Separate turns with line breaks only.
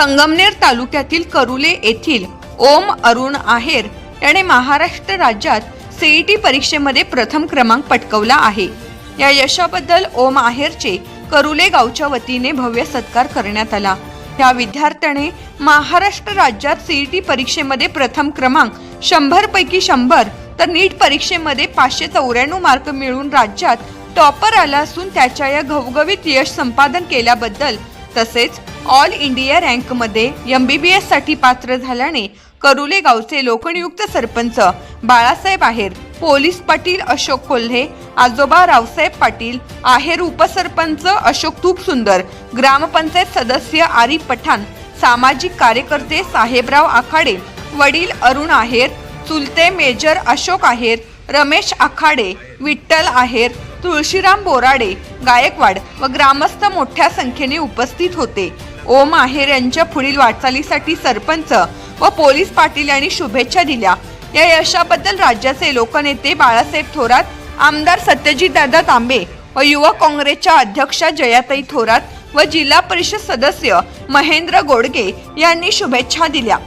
संगमनेर तालुक्यातील करुले येथील ओम अरुण आहेर याने महाराष्ट्र राज्यात सीईटी परीक्षेमध्ये प्रथम क्रमांक पटकवला आहे. या यशाबद्दल ओम आहेरचे करुले गावच्या वतीने भव्य सत्कार करण्यात आला. या विद्यार्थ्याने महाराष्ट्र राज्यात सीईटी परीक्षेमध्ये प्रथम क्रमांक शंभर पैकी शंभर तर नीट परीक्षेमध्ये पाचशे चौऱ्याण्णव मार्क मिळवून राज्यात टॉपर आला असून त्याच्या या घवघवीत यश संपादन केल्याबद्दल तसेच ऑल इंडिया रँकमध्ये एम बी बी एससाठी पात्र झाल्याने करुले गावचे लोकनियुक्त सरपंच बाळासाहेब आहेर पोलीस पाटील अशोक कोल्हे आजोबा रावसाहेब पाटील आहेर उपसरपंच अशोक तूप सुंदर ग्रामपंचायत सदस्य आरिफ पठाण सामाजिक कार्यकर्ते साहेबराव आखाडे वडील अरुण आहेर चुलते मेजर अशोक आहेर रमेश आखाडे विठ्ठल आहेर तुळशीराम बोराडे गायकवाड व ग्रामस्थ मोठ्या संख्येने उपस्थित होते. ओम आहेर यांच्या पुढील वाटचालीसाठी सरपंच व पोलीस पाटील यांनी शुभेच्छा दिल्या. या यशाबद्दल राज्याचे लोकनेते बाळासाहेब थोरात आमदार सत्यजितदादा तांबे व युवक काँग्रेसच्या अध्यक्षा जयाताई थोरात व जिल्हा परिषद सदस्य महेंद्र गोडगे यांनी शुभेच्छा दिल्या.